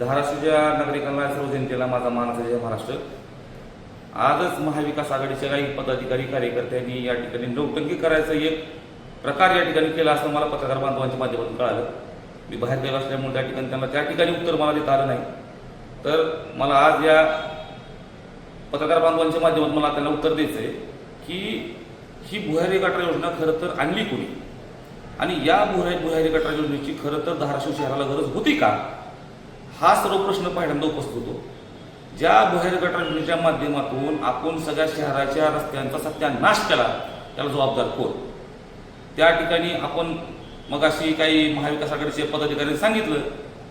धाराशिवच्या नागरिकांना सर्व जनतेला माझा मानाचा जय महाराष्ट्र. आजच महाविकास आघाडीच्या काही पदाधिकारी कार्यकर्त्यांनी या ठिकाणी नौटंकी करायचं एक प्रकार या ठिकाणी केला असं मला पत्रकार बांधवांच्या माध्यमातून कळालं. मी बाहेर गेलो असल्यामुळे त्या ठिकाणी त्यांना त्या ठिकाणी उत्तर मला देता आलं नाही. तर मला आज या पत्रकार बांधवांच्या माध्यमातून मला त्यांना उत्तर द्यायचं आहे की ही भुयारी गटार योजना खरं तर आणली कोणी? आणि या भुयारी भुयारी गटार योजनेची खरं तर धाराशिव शहराला गरज होती का? हा सर्व प्रश्न पहिल्यांदा उपस्थित होतो. ज्या भुयारी गटार माध्यमातून आपण सगळ्या शहराच्या रस्त्यांचा सत्यानाश केला त्याला जबाबदार कोण? त्या ठिकाणी आपण मगाशी काही महाविकास आघाडीचे पदाधिकाऱ्यांनी सांगितलं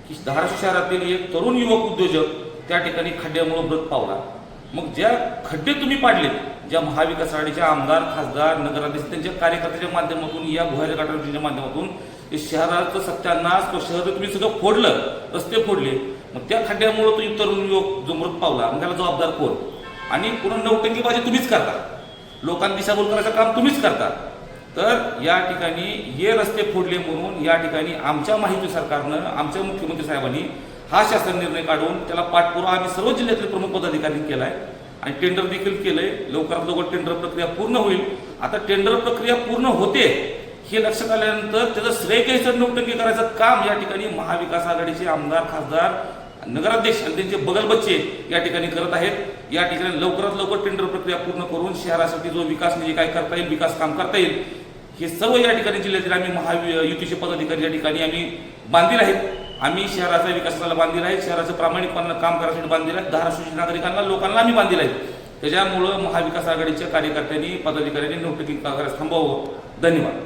की धाराशिव शहरातील एक तरुण युवक उद्योजक त्या ठिकाणी खड्ड्यामुळे मृत पावला. मग ज्या खड्डे तुम्ही पाडले ज्या महाविकास आघाडीचे आमदार खासदार नगराध्यक्ष त्यांच्या कार्यकर्त्याच्या माध्यमातून या भुयारी गटार माध्यमातून हे शहराचं सत्यानाश तो शहर तुम्ही सगळं फोडलं रस्ते फोडले मग त्या खड्ड्यामुळे तो तरुण युवक जो मृत पावला मग त्याला जबाबदार कोण? आणि पुन्हा नौटंकीबाजी तुम्हीच करता. लोकांना दिशाभूल करायचं काम तुम्हीच करता. तर या ठिकाणी हे रस्ते फोडले म्हणून या ठिकाणी आमच्या माहिती सरकारनं आमच्या मुख्यमंत्री साहेबांनी हा शासन निर्णय काढून त्याला पाठपुरावा आम्ही सर्व जिल्ह्यातील प्रमुख पदाधिकाऱ्यांनी केलाय. आणि टेंडर देखील केलंय. लवकरात लवकर टेंडर प्रक्रिया पूर्ण होईल. आता टेंडर प्रक्रिया पूर्ण होते हे लक्षात आल्यानंतर त्याचं श्रेय घ्यायचं नोटंकी करायचं काम या ठिकाणी महाविकास आघाडीचे आमदार खासदार नगराध्यक्ष आणि त्यांचे बगल बच्चे या ठिकाणी करत आहेत. या ठिकाणी लवकरात लवकर टेंडर प्रक्रिया पूर्ण करून शहरासाठी जो विकास निधी काय करता येईल विकास काम करता येईल हे सर्व या ठिकाणी जिल्ह्यातील आम्ही महायुतीचे पदाधिकारी या ठिकाणी आम्ही बांधील आहेत. आम्ही शहराचा विकासाला बांधील आहे. शहराचं प्रामाणिकपणानं काम करण्यासाठी बांधील आहे. धाराशिवच्या नागरिकांना लोकांना आम्ही बांधील आहेत त्याच्यामुळं महाविकास आघाडीच्या कार्यकर्त्यांनी पदाधिकाऱ्यांनी नोटकी करायला थांबवावं. धन्यवाद.